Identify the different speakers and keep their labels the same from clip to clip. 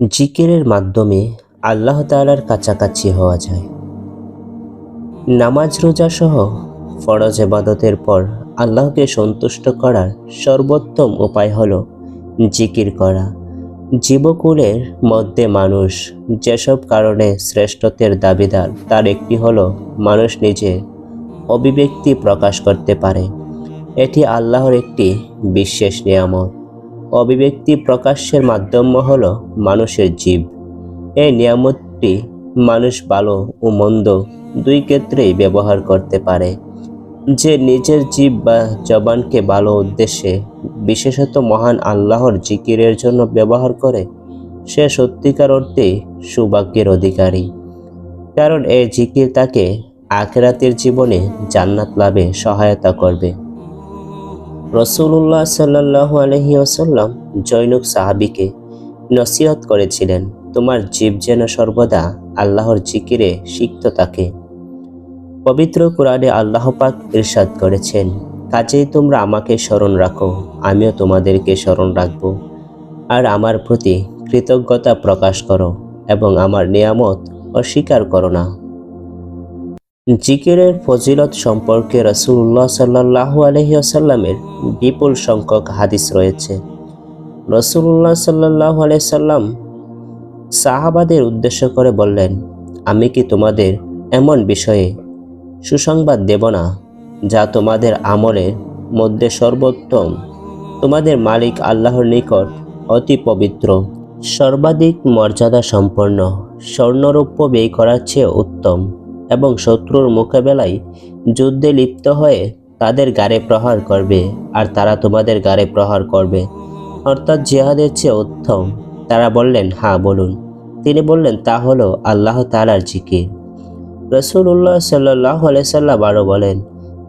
Speaker 1: জিকিরের মাধ্যমে আল্লাহ তাআলার কাছাকাছি হওয়া যায়। নামাজ রোজা সহ ফরজ এবাদতের পর আল্লাহকে সন্তুষ্ট করার সর্বোত্তম উপায় হল জিকির করা। জীবকুলের মধ্যে মানুষ যেসব কারণে শ্রেষ্ঠত্বের দাবিদার, তার একটি হল মানুষ নিজে অভিব্যক্তি প্রকাশ করতে পারে। এটি আল্লাহর একটি বিশেষ নিয়ামত। অভিব্যক্তি প্রকাশের মাধ্যম হল মানুষের জীব। এই নিয়ামতটি মানুষ ভালো ও মন্দ দুই ক্ষেত্রেই ব্যবহার করতে পারে। যে নিজের জীব বা জবানকে ভালো উদ্দেশ্যে, বিশেষত মহান আল্লাহর জিকিরের জন্য ব্যবহার করে, সে সত্যিকার অর্থে সৌভাগ্যের অধিকারী। কারণ এই জিকির তাকে আখেরাতের জীবনে জান্নাত লাভে সহায়তা করবে। রসুল্লাহ সাল্লাহু আলহি আসাল্লাম জৈনুক সাহাবিকে নসিহত করেছিলেন, তোমার জীব যেন সর্বদা আল্লাহর জিকিরে সিক্ত থাকে। পবিত্র কোরআনে আল্লাহ পাক ইরশাদ করেছেন, কাজেই তোমরা আমাকে স্মরণ রাখো, আমিও তোমাদেরকে স্মরণ রাখব। আর আমার প্রতি কৃতজ্ঞতা প্রকাশ করো এবং আমার নিয়ামত অস্বীকার করো না। জিকিরের ফজিলত সম্পর্কে রসুল্লাহ সাল্লাহু আলহিয়াসাল্লামের বিপুল সংখ্যক হাদিস রয়েছে। রসুল্লাহ সাল্লাহ আলাইসাল্লাম সাহাবাদের উদ্দেশ্য করে বললেন, আমি কি তোমাদের এমন বিষয়ে সুসংবাদ দেব না, যা তোমাদের আমলের মধ্যে সর্বোত্তম? তোমাদের মালিক আল্লাহর নিকট অতি পবিত্র, সর্বাধিক মর্যাদা সম্পন্ন স্বর্ণরূপ্য ব্যয় করার চেয়ে উত্তম। এবং শত্রুর মোকাবেলায় যুদ্ধে লিপ্ত হয়ে তাদের গাড়ে প্রহার করবে, আর তারা তোমাদের গাড়ে প্রহার করবে। অর্থাৎ জিহাদের চেয়ে উত্তম। তারা বললেন হ্যাঁ বলুন। তিনি বললেন, তা হলো আল্লাহ তালার জিকির। রসুল্লাহ সাল্লাহ সাল্লাম আরও বলেন,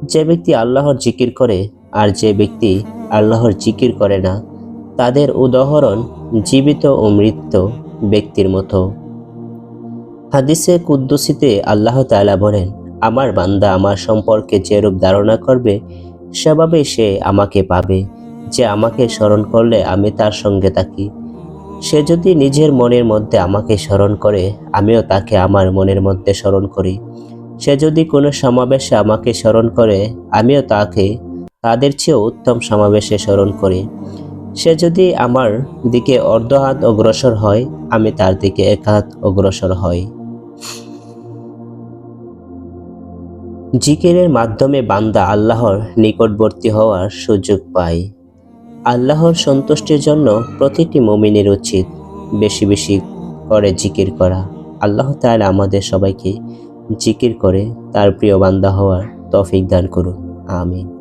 Speaker 1: যে ব্যক্তি আল্লাহর জিকির করে, আর যে ব্যক্তি আল্লাহর জিকির করে না, তাদের উদাহরণ জীবিত ও মৃত ব্যক্তির মতো। হাদিসে কুদ্দুসিতে আল্লাহ তাআলা বলেন, আমার বান্দা আমার সম্পর্কে যেরূপ ধারণা করবে, সেভাবে সে আমাকে পাবে। যে আমাকে স্মরণ করলে আমি তার সঙ্গে থাকি। সে যদি নিজের মনের মধ্যে আমাকে স্মরণ করে, আমিও তাকে আমার মনের মধ্যে স্মরণ করি। সে যদি কোনো সমাবেশে আমাকে স্মরণ করে, আমিও তাকে, তাদের চেয়েও উত্তম সমাবেশে স্মরণ করি। সে যদি আমার দিকে অর্ধ হাত অগ্রসর হয়, আমি তার দিকে এক হাত অগ্রসর হই। জিকিরের মাধ্যমে বান্দা আল্লাহর নিকটবর্তী হওয়ার সুযোগ পায়। আল্লাহর সন্তুষ্টির জন্য প্রতিটি মমিনের উচিত বেশি বেশি করে জিকির করা। আল্লাহ তাআলা আমাদের সবাইকে জিকির করে তার প্রিয় বান্দা হওয়ার তৌফিক দান করুন। আমিন।